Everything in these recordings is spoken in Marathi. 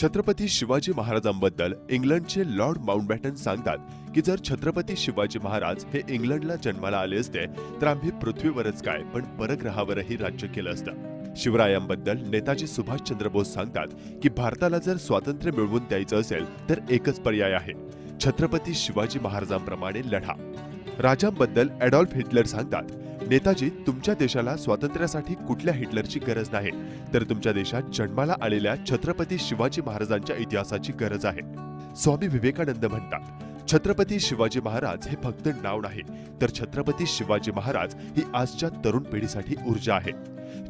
छत्रपती शिवाजी महाराजांबद्दल इंग्लंडचे लॉर्ड माउंटबॅटन सांगतात की जर छत्रपती शिवाजी महाराज हे इंग्लंडला जन्माला आले असते तर आम्ही पृथ्वीवरच काय पण परग्रहावरही राज्य केलं असतं. शिवरायांबद्दल नेताजी सुभाषचंद्र बोस सांगतात की भारताला जर स्वातंत्र्य मिळवून द्यायचं असेल तर एकच पर्याय आहे छत्रपती शिवाजी महाराजांप्रमाणे लढा. राजांबद्दल ॲडॉल्फ हिटलर सांगतात नेताजी तुमच्या देशाला स्वातंत्र्यासाठी कुठल्या हिटलरची गरज नाही. तर तुमच्या देशात जन्माला आलेल्या छत्रपती शिवाजी महाराजांच्या इतिहासाची गरज आहे. स्वामी विवेकानंद म्हणतात छत्रपती शिवाजी महाराज हे फक्त नाव नाही तर छत्रपती शिवाजी महाराज ही आजच्या तरुण पिढीसाठी ऊर्जा आहे.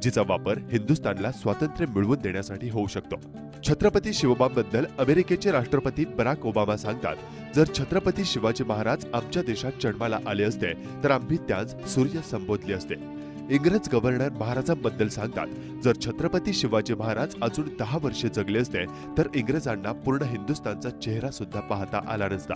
जिचा वापर हिंदुस्थानला स्वातंत्र्य मिळवून देण्यासाठी होऊ शकतो. छत्रपती शिवबाबद्दल अमेरिकेचे राष्ट्रपती बराक ओबामा सांगतात जर छत्रपती शिवाजी महाराज आमच्या देशात जन्माला आले असते तर आम्ही त्याच सूर्य संबोधले असते. इंग्रज गव्हर्नर महाराजांबद्दल सांगतात जर छत्रपती शिवाजी महाराज अजून दहा वर्षे जगले असते तर इंग्रजांना पूर्ण हिंदुस्थानचा चेहरा सुद्धा पाहता आला नसता.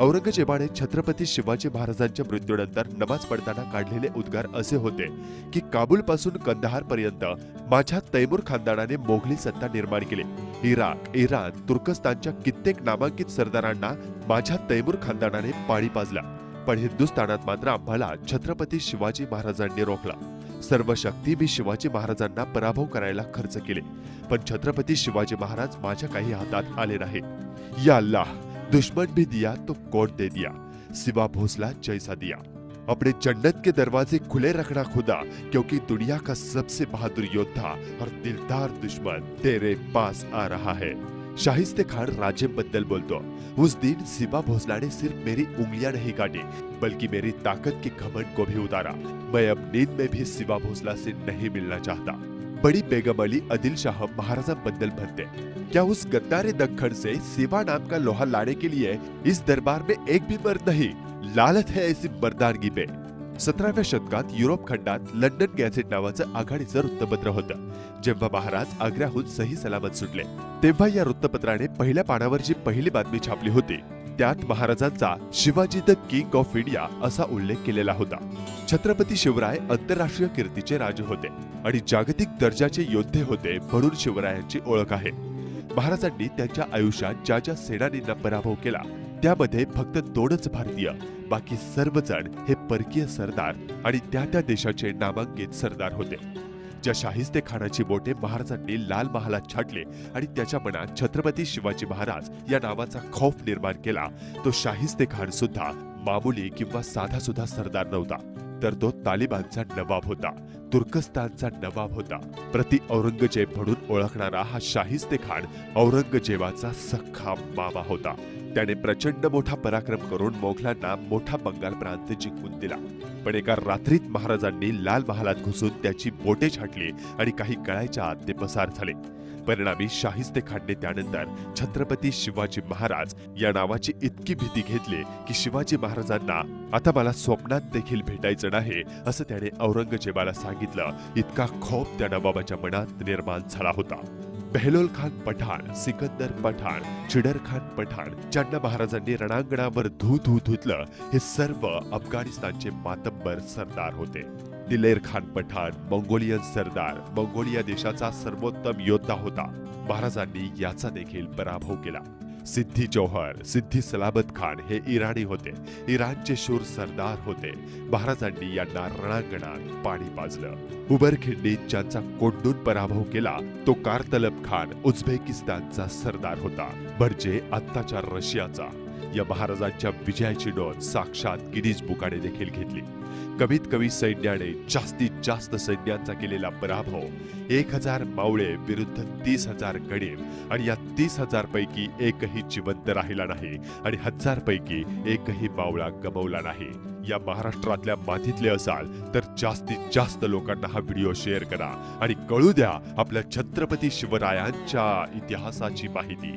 औरंगजेबाने छत्रपती शिवाजी महाराजांच्या मृत्यूनंतर नमाज पडताना काढलेले उद्गार असे होते की काबूल पासून कंदहार पर्यंत माझ्या तैमूर खानदानाने मोघली सत्ता निर्माण केली. इराक इराण तुर्कस्तानच्या कित्येक नामांकित सरदारांना माझ्या तैमूर खानदानाने पाणी पाजला. पण हिंदुस्थानात मात्र आम्हाला छत्रपती शिवाजी महाराजांनी रोखला. सर्व शक्ती मी शिवाजी महाराजांना पराभव करायला खर्च केले. पण छत्रपती शिवाजी महाराज माझ्या काही हातात आले नाही या अल्लाह! दुश्मन भी दिया तो कोट दे दिया? सिवा भोसला जैसा दिया। अपने जन्नत के दरवाजे खुले रखना खुदा, क्योंकि दुनिया का सबसे बहादुर योद्धा और दिलदार दुश्मन तेरे पास आ रहा है। शाहिस्ते खान राजेबद्दल बोलतो उस दिन सिबा भोसला ने सिर्फ़ मेरी उंगलियाँ नहीं काटी, बल्कि मेरी ताकत के घमंड को भी उतारा। मैं अब नींद में भी सिबा भोसला से नहीं मिलना चाहता। बड़ी बेगम अली आदिल शाहबद्दल भरते. क्या उस गद्दारे दखन से सिवा नाम का लोहा लाने के लिए इस दरबार में एक भी मर्द नहीं लालत है ऐसी मर्दानगी पे सतराव्या शतकात युरोप खंडात लंडन गॅझेट नावाचं आघाडीचं वृत्तपत्र होतं. जेव्हा महाराज आग्र्याहून सही सलामत सुटले तेव्हा या वृत्तपत्राने पहिल्या पानावर जी पहिली बातमी छापली होती त्यात महाराजांचा Shivaji the king of India असा उल्लेख केलेला होता. छत्रपती शिवराय आंतरराष्ट्रीय कीर्तीचे राजे होते आणि जागतिक दर्जाचे योद्धे होते म्हणून शिवरायांची ओळख आहे. महाराजांनी त्यांच्या आयुष्यात ज्या ज्या सेनानींना पराभव केला त्यामध्ये फक्त दोनच भारतीय बाकी सर्वजण हे परकीय सरदार आणि त्या त्या देशाचे नामांकित सरदार होते. ज्या शाहिस्ते खानाची बोटे महाराजांनी लाल महालात छाटले आणि त्याच्या मनात छत्रपती शिवाजी महाराज या नावाचा खौफ निर्माण केला तो शाहिस्ते खान सुद्धा मामुली किंवा साधा सुद्धा सरदार नव्हता तर तो तालिबानचा नवाब होता तुर्कस्तानचा नवाब होता. प्रति औरंगजेब म्हणून ओळखणारा हा शाहिस्ते खान औरंगजेबाचा सख्खा मामा होता. त्याने प्रचंड मोठा पराक्रम करून मोघलांना मोठा बंगाल प्रांत जिंकून दिला. पण एका रात्रीत महाराजांनी लाल महालात घुसून त्याची बोटे छाटली आणि काही कळायच्या आत ते पसार झाले. परिणामी शाहिस्ते खानने त्यानंतर छत्रपती शिवाजी महाराज या नावाची इतकी भीती घेतली की शिवाजी महाराजांना आता मला स्वप्नात देखील भेटायचं नाही असं त्याने औरंगजेबाला सांगितलं. इतका खोप त्या नवाबाच्या मनात निर्माण झाला होता. बेहलोल खान पठाण सिकंदर पठाण चिडर खान पठाण ज्यांना महाराजांनी रणांगणावर धू धू धुतलं हे सर्व अफगाणिस्तानचे मातब्बर सरदार होते. दिलेर खान पठाण मंगोलियन सरदार मंगोलिया देशाचा सर्वोत्तम योद्धा होता. महाराजांनी याचा देखील पराभव केला. सिद्धी जौहर सिद्धी सलाबत खान हे इराणी होते. इराणचे शूर सरदार होते. महाराजांनी यांना रणांगणात पाणी पाजलं. उबरखिंडीत ज्यांचा कोंडून पराभव केला तो कारतलब खान उझबेकिस्तानचा सरदार होता. म्हणजे आत्ताच्या रशियाचा. या महाराजांच्या विजयाची नोंद साक्षात गिनीज बुकाने देखील घेतली. कमीत कमी सैन्याने जास्तीत जास्त सैन्यांचा केलेला पराभव एक हजार मावळे विरुद्ध तीस हजार गणिम आणि या तीस हजार पैकी एकही जिवंत राहिला नाही आणि हजार पैकी एकही मावळा गमवला नाही. या महाराष्ट्रातल्या मातीतले असाल तर जास्तीत जास्त लोकांना हा व्हिडिओ शेअर करा आणि कळू द्या आपल्या छत्रपती शिवरायांच्या इतिहासाची माहिती.